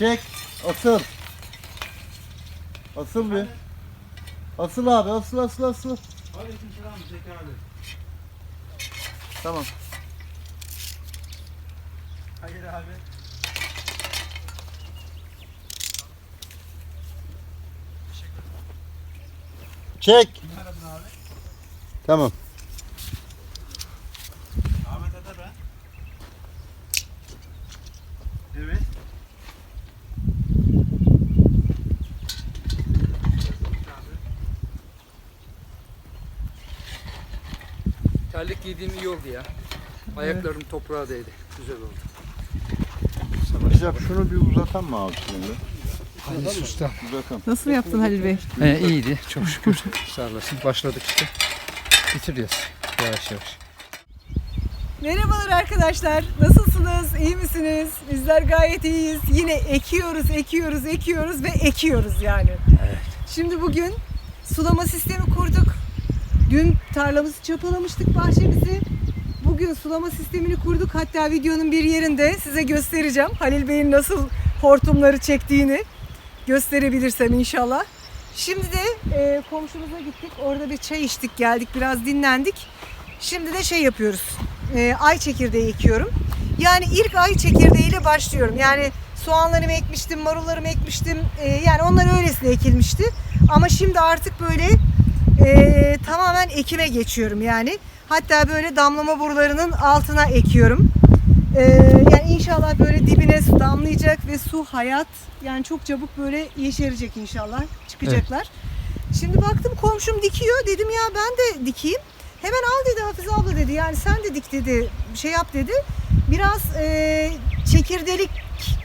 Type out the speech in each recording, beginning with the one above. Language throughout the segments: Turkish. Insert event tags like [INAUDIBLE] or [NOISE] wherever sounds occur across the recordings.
Çek. Asıl. Asıl bir. Asıl abi asıl asıl asıl. Aleykümselam Zeki abi. Tamam. Hayır abi. Çek. Tamam. Ahmet Ata ben. Evet. Terlik giydiğim iyi oldu ya. Ayaklarım toprağa değdi. Güzel oldu. Recep şunu bir uzatan mı abi şimdi? Hadi usta. Nasıl yaptın Halil Bey? He, iyiydi çok şükür. [LAUGHS] Sağ olasın. Başladık işte. Bitiriyoruz yavaş yavaş. Merhabalar arkadaşlar. Nasılsınız? İyi misiniz? Bizler gayet iyiyiz. Yine ekiyoruz, ekiyoruz, ekiyoruz ve ekiyoruz yani. Şimdi bugün sulama sistemi kurduk. Dün tarlamızı çapalamıştık bahçemizi. Bugün sulama sistemini kurduk. Hatta videonun bir yerinde size göstereceğim. Halil Bey'in nasıl hortumları çektiğini gösterebilirsem inşallah. Şimdi de e, komşumuza gittik. Orada bir çay içtik, geldik, biraz dinlendik. Şimdi de şey yapıyoruz. E, ay çekirdeği ekiyorum. Yani ilk ay çekirdeğiyle başlıyorum. Yani soğanlarımı ekmiştim, marullarımı ekmiştim. E, yani onlar öylesine ekilmişti. Ama şimdi artık böyle e, tamamen ekime geçiyorum yani. Hatta böyle damlama borularının altına ekiyorum. E, yani inşallah böyle dibine su damlayacak ve su hayat. Yani çok çabuk böyle yeşerecek inşallah. Çıkacaklar. Şimdi baktım komşum dikiyor. Dedim ya ben de dikeyim. Hemen al dedi Hafize abla dedi. Yani sen de dik dedi. Şey yap dedi. Biraz e, çekirdelik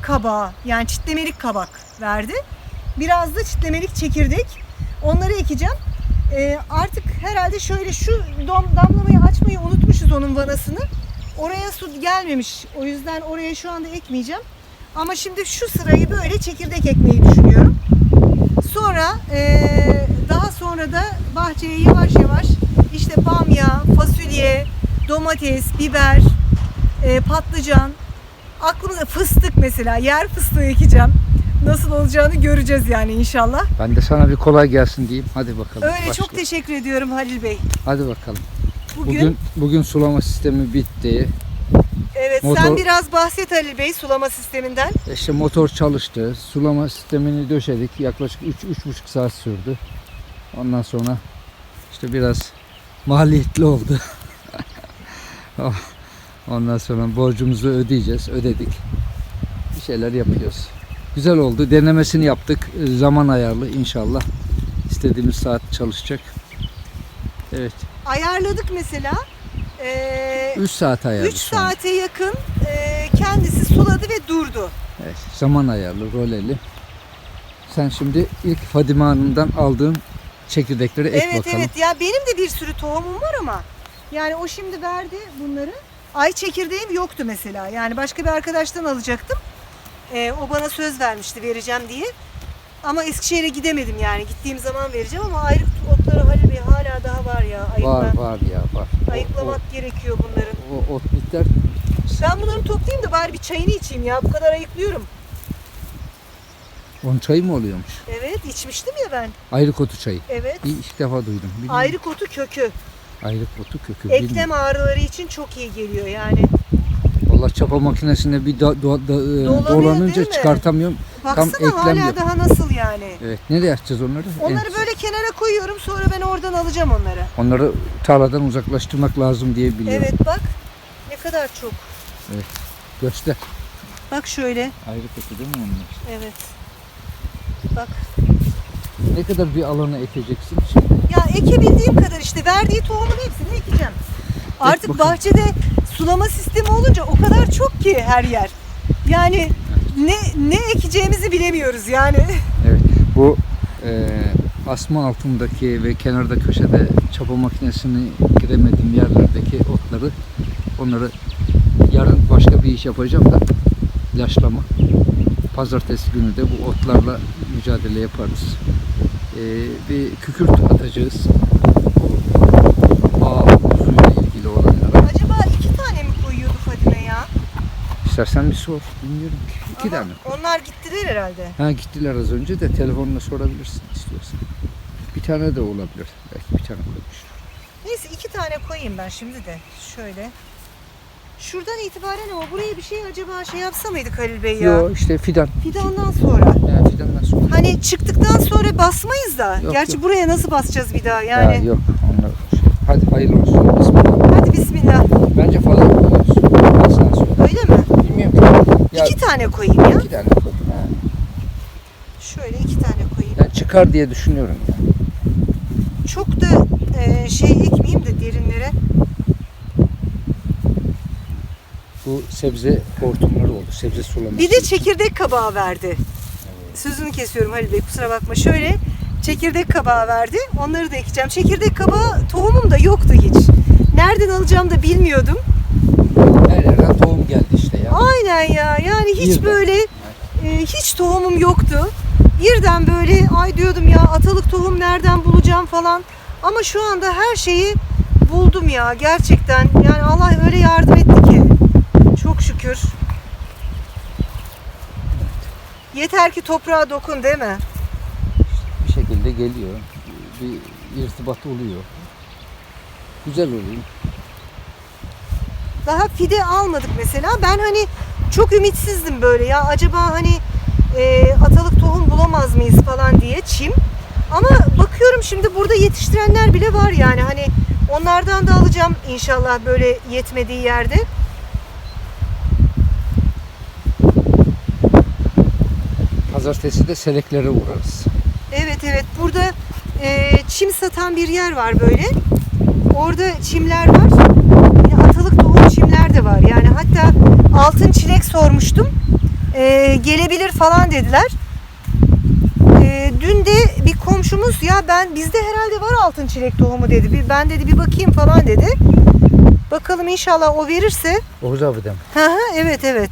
kabağı yani çitlemelik kabak verdi. Biraz da çitlemelik çekirdek. Onları ekeceğim. E, artık herhalde şöyle şu dam, damlamayı açmayı unutmuşuz onun vanasını. Oraya su gelmemiş. O yüzden oraya şu anda ekmeyeceğim. Ama şimdi şu sırayı böyle çekirdek ekmeyi düşünüyorum. Sonra eee, daha sonra da bahçeye yavaş yavaş işte bamya, fasulye, domates, biber, eee, patlıcan, aklımıza fıstık mesela yer fıstığı ekeceğim. Nasıl olacağını göreceğiz yani inşallah. Ben de sana bir kolay gelsin diyeyim. Hadi bakalım. Öyle çok başla. teşekkür ediyorum Halil Bey. Hadi bakalım. Bugün, Bugün bugün sulama sistemi bitti. evet sen motor- biraz bahset Halil Bey sulama sisteminden. İşte motor çalıştı. Sulama sistemini döşedik. Yaklaşık 3-3,5 saat sürdü. Ondan sonra işte biraz maliyetli oldu. [LAUGHS] Oh, Ondan sonra borcumuzu ödeyeceğiz. Ödedik. Bir şeyler yapıyoruz. Güzel oldu. Denemesini yaptık. Ee, Zaman ayarlı inşallah. İstediğimiz saat çalışacak. Evet. Ayarladık mesela. Eee 3 saat ayarlı 3 şu an. saate yakın eee, kendisi suladı ve durdu. Evet, zaman ayarlı, roleli. Sen şimdi ilk Fadime Hanım'dan aldığın çekirdekleri ek evet bakalım. evet ya benim de bir sürü tohumum var ama yani o şimdi verdi bunları. Ay çekirdeğim yoktu mesela. Yani başka bir arkadaştan alacaktım. Ee, o bana söz vermişti vereceğim diye. Ama Eskişehir'e gidemedim yani. Gittiğim zaman vereceğim ama ayrık otları Halil Bey hala daha var ya. Ayıkla, Var var ya var. O- ayıklamak gerekiyor bunların. O, o ot biter. Ben bunları toplayayım da bari bir çayını içeyim ya. Bu kadar ayıklıyorum. Onun çayı mı oluyormuş? Evet içmiştim ya ben. Ayrık otu çayı. Evet. İyi, ilk defa duydum. Bilmiyorum. Ayrık otu kökü. Ayrık otu kökü. Eklem bilmiyorum. ağrıları için çok iyi geliyor yani. Vallahi çapa makinesinde bir do- e, Dolanıyor, dolanınca değil mi? çıkartamıyorum. Baksana eklem hala yok. daha nasıl yani. Evet. Nereye atacağız onları? Onları En- böyle kenara koyuyorum sonra ben oradan alacağım onları. Onları tarladan uzaklaştırmak lazım diye biliyorum. Evet bak ne kadar çok. Göster. Bak şöyle Ayrık otu değil mi onlar? evet. Bak Ne kadar bir alana ekeceksin şimdi? ya ekebildiğim kadar işte verdiği tohumun hepsini ekeceğim. Artık bakalım. bahçede sulama sistemi olunca o kadar çok ki her yer. Yani ne ne ekeceğimizi bilemiyoruz yani. [LAUGHS] Evet. Bu e, asma altındaki ve kenarda köşede çapa makinesini giremediğim yerlerdeki otları onları yarın başka bir iş yapacağım da ilaçlama. Pazartesi günü de bu otlarla mücadele yaparız. E, bir kükürt atacağız. Ağ suyla ilgili olanlara. Acaba iki tane mi koyuyordu Fadime ya? İstersen bir sor. Bilmiyorum ki. İki tane. Onlar gittiler herhalde. Ha gittiler az önce de telefonla sorabilirsin istiyorsan. Bir tane de olabilir. Belki bir tane koymuştur. Neyse iki tane koyayım ben şimdi de. Şöyle. Şuradan itibaren ama buraya bir şey acaba şey yapsa mıydık Halil Bey ya? Yok işte fidan. Fidandan sonra. Yani fidandan sonra. Hani çıktıktan sonra basmayız da. Yok, Gerçi yok. buraya nasıl basacağız bir daha Ya yani? yok onlar şey. Hadi hayırlı olsun. Bismillah. Hadi bismillah. Bence fazla söyleyeyim. Öyle mi? Ya İki tane koyayım ya. iki tane koy. Ha. Şöyle iki tane koyayım. Ben çıkar diye düşünüyorum ya. Çok da e, şey ekmeyeyim de derinlere. Bu sebze hortumları oldu. Sebze sulaması. Bir de çekirdek kabağı verdi. Sözünü kesiyorum Halil Bey kusura bakma. Şöyle çekirdek kabağı verdi. Onları da ekeceğim. Çekirdek kabağı tohumum da yoktu hiç. Nereden alacağım da bilmiyordum. Her yerden tohum geldi işte. Aynen ya. Yani hiç Birden. böyle e, hiç tohumum yoktu. Birden böyle ay diyordum ya atalık tohum nereden bulacağım falan. Ama şu anda her şeyi buldum ya gerçekten. Yani Allah öyle yardım etti ki. Çok şükür. Yeter ki toprağa dokun değil mi? Bir şekilde geliyor. Bir irtibat oluyor. Güzel oluyor. Daha fide almadık mesela. Ben hani çok ümitsizdim böyle ya. Acaba hani e, atalık tohum bulamaz mıyız falan diye çim. Ama bakıyorum şimdi burada yetiştirenler bile var yani. Hani onlardan da alacağım inşallah böyle yetmediği yerde. Pazartesi de seleklere uğrarız. Evet evet burada e, çim satan bir yer var böyle. Orada çimler var. Yine atalık tohum çimler de var. Yani hatta altın çilek sormuştum. E, gelebilir falan dediler. E, dün de bir komşumuz ya ben bizde herhalde var altın çilek tohumu dedi. Bir, ben dedi bir bakayım falan dedi. Bakalım inşallah o verirse. Oğuz abi de mi? Hı hı, evet evet.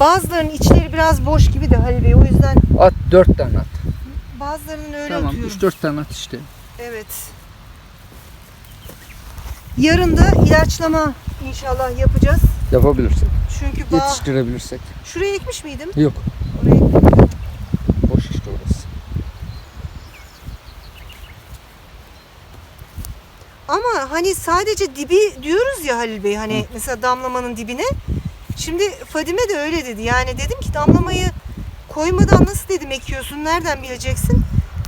Bazılarının içleri biraz boş gibi de Halil Bey. O yüzden At dört tane at. bazılarının öyle tamam atıyorum. üç dört tane at işte. Evet. Yarın da ilaçlama inşallah yapacağız. Yapabilirsek. Çünkü bağ... Yetiştirebilirsek. Şuraya ekmiş miydim? Yok. Oraya ekmedim. Boş işte orası. Ama hani sadece dibi diyoruz ya Halil Bey hani mesela damlamanın dibine. Şimdi Fadime de öyle dedi. Yani dedim ki damlamayı koymadan nasıl dedim ekiyorsun nereden bileceksin?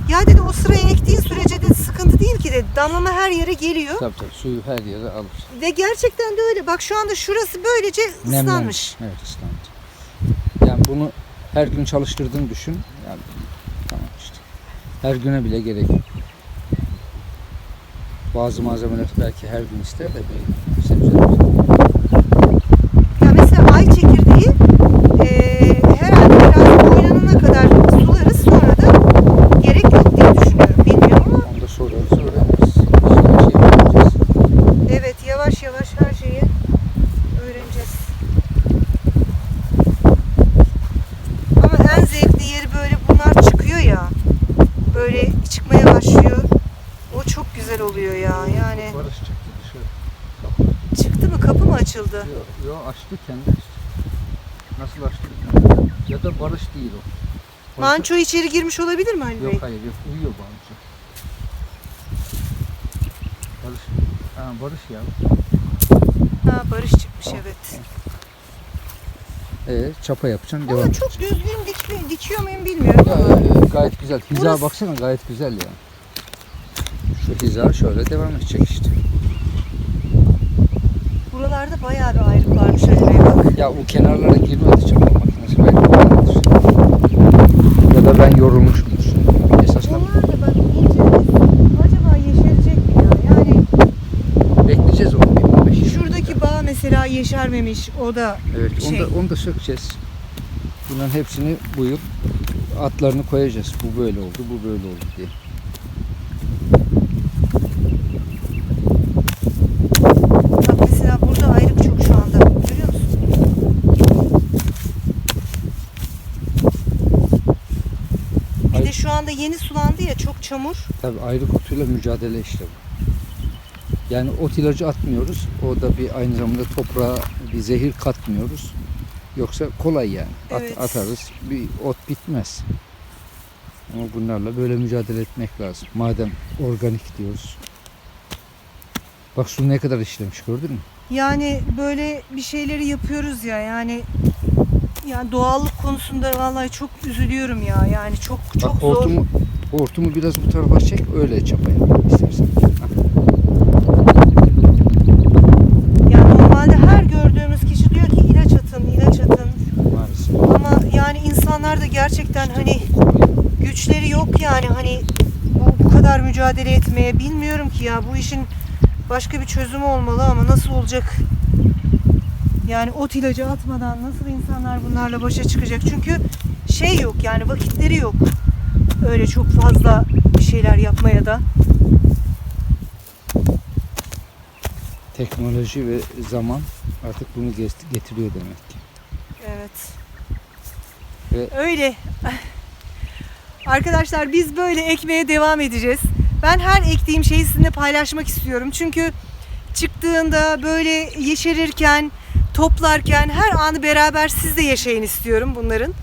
Ya dedi o sıraya ektiğin sürece de sıkıntı değil ki dedi. Damlama her yere geliyor. Tabii tabii suyu her yere alır. Ve gerçekten de öyle. Bak şu anda şurası böylece ıslanmış. Nemlenmiş. Evet ıslanmış. Yani bunu her gün çalıştırdığını düşün. Yani tamam işte. Her güne bile gerek yok. Bazı malzemeler belki her gün ister de bir sebzeler. Ya mesela ay çekirdeği eee herhalde biraz oynanana kadar sularız sonra da gerek yok diye düşünüyorum. Bilmiyorum ama Onu da sorarız öğreniriz. Her şeyi öğreneceğiz. evet yavaş yavaş her şeyi öğreneceğiz. Ama en zevkli yeri böyle bunlar çıkıyor ya. Böyle çıkmaya başlıyor. O çok güzel oluyor ya. Yani Barış çıktı dışarı. çıktı mı kapı mı açıldı? Yok, yok açtı kendi açtı. Nasıl açtı? Ya da Barış değil o. Barış- Manço içeri girmiş olabilir mi Halil Bey? Yok hayır yok uyuyor Barış. Barış. Ha Barış ya. Ha Barış çıkmış evet. Ee, çapa yapacaksın devam Ama edeceksin. çok düzgün dikli, dikiyor muyum bilmiyorum Ya, ama. e, gayet güzel. Hiza Burası- baksana gayet güzel ya. Şu hiza şöyle devam edecek işte. Buralarda bayağı bir ayrık varmış Ali Bey bak. Ya bu kenarlara girmedi çapa makinesi belki vardır. Ya da ben yorulmuşumdur. Esasında Onlar da bak ince. Acaba yeşerecek mi ya? Yani bekleyeceğiz onu bir 15 20 şuradaki bağ mesela yeşermemiş. O da Evet onu şey. da, onu da sökeceğiz. Bunların hepsini bu yıl atlarını koyacağız. Bu böyle oldu, bu böyle oldu diye. bak mesela burada ayrık çok şu anda. Görüyor musun? Bir Ay- de şu anda yeni sulandı ya çok çamur. Tabii ayrı otuyla mücadele işte bu. Yani ot ilacı atmıyoruz. O da bir aynı zamanda toprağa bir zehir katmıyoruz. Yoksa kolay yani. At- Evet. atarız. Bir ot bitmez. Ama bunlarla böyle mücadele etmek lazım. Madem organik diyoruz. Bak su ne kadar işlemiş gördün mü? Yani böyle bir şeyleri yapıyoruz ya yani yani doğallık konusunda vallahi çok üzülüyorum ya. Yani çok çok Bak zor. hortumu, hortumu biraz bu tarafa çek öyle çapa yap istersen. Yani normalde her gördüğümüz kişi diyor ki ilaç atın, ilaç atın. Maalesef. Ama yani insanlar da gerçekten hani güçleri yok yani hani bu, bu kadar mücadele etmeye bilmiyorum ki ya bu işin başka bir çözümü olmalı ama nasıl olacak? Yani ot ilacı atmadan nasıl insanlar bunlarla başa çıkacak? Çünkü şey yok yani vakitleri yok. Öyle çok fazla bir şeyler yapmaya da. Teknoloji ve zaman artık bunu get- getiriyor demek ki. Evet. Ve- Öyle. Arkadaşlar biz böyle ekmeye devam edeceğiz. Ben her ektiğim şeyi sizinle paylaşmak istiyorum. Çünkü çıktığında böyle yeşerirken, toplarken her anı beraber siz de yaşayın istiyorum bunların.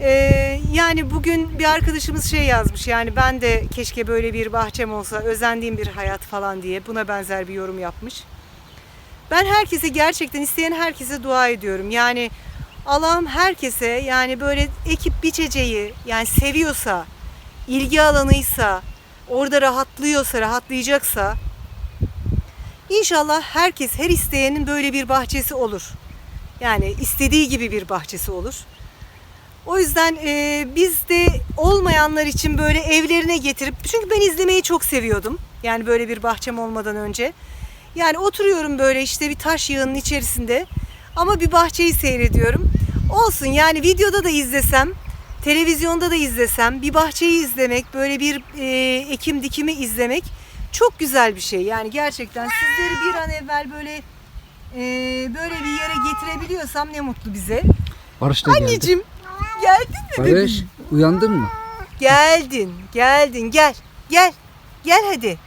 Ee, yani bugün bir arkadaşımız şey yazmış yani ben de keşke böyle bir bahçem olsa özendiğim bir hayat falan diye buna benzer bir yorum yapmış. Ben herkese gerçekten isteyen herkese dua ediyorum. Yani Allah'ım herkese yani böyle ekip biçeceği yani seviyorsa, ilgi alanıysa, orada rahatlıyorsa, rahatlayacaksa inşallah herkes, her isteyenin böyle bir bahçesi olur. Yani istediği gibi bir bahçesi olur. O yüzden e, biz de olmayanlar için böyle evlerine getirip çünkü ben izlemeyi çok seviyordum. Yani böyle bir bahçem olmadan önce. Yani oturuyorum böyle işte bir taş yığının içerisinde ama bir bahçeyi seyrediyorum. Olsun yani videoda da izlesem, televizyonda da izlesem, bir bahçeyi izlemek, böyle bir e, ekim dikimi izlemek çok güzel bir şey. Yani gerçekten sizleri bir an evvel böyle e, böyle bir yere getirebiliyorsam ne mutlu bize. Barış da geldi. Anneciğim geldin mi bebeğim? Barış uyandın mı? Geldin, geldin. Gel, gel. Gel hadi.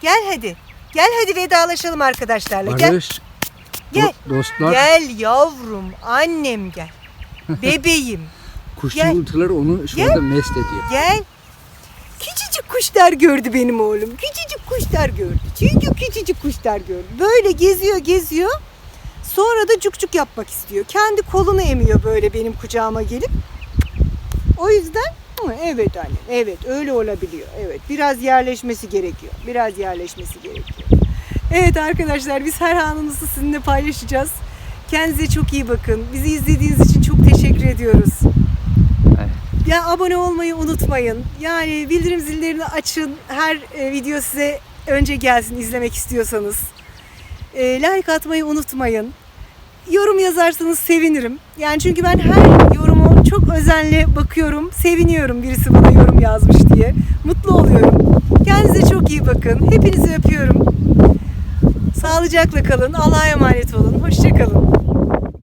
Gel hadi. Gel hadi vedalaşalım arkadaşlarla. Gel. Barış. Gel. do- dostlar Gel yavrum, annem gel. [LAUGHS] Bebeğim, kuş Gel. onu şu anda mest ediyor. gel. Küçücük kuşlar gördü benim oğlum. Küçücük kuşlar gördü. Çünkü küçücük kuşlar gördü. Böyle geziyor, geziyor. Sonra da cuk yapmak istiyor. Kendi kolunu emiyor böyle benim kucağıma gelip. O yüzden evet anne, evet öyle olabiliyor. Evet, biraz yerleşmesi gerekiyor. Biraz yerleşmesi gerekiyor. Evet arkadaşlar biz her anımızı sizinle paylaşacağız. Kendinize çok iyi bakın. Bizi izlediğiniz için çok teşekkür ediyoruz. Ya abone olmayı unutmayın. Yani bildirim zillerini açın. Her e, video size önce gelsin izlemek istiyorsanız. E, like atmayı unutmayın. Yorum yazarsanız sevinirim. Yani çünkü ben her yorumu çok özenle bakıyorum. Seviniyorum birisi bana yorum yazmış diye. Mutlu oluyorum. Kendinize çok iyi bakın. Hepinizi öpüyorum. Sağlıcakla kalın. Allah'a emanet olun. Hoşçakalın.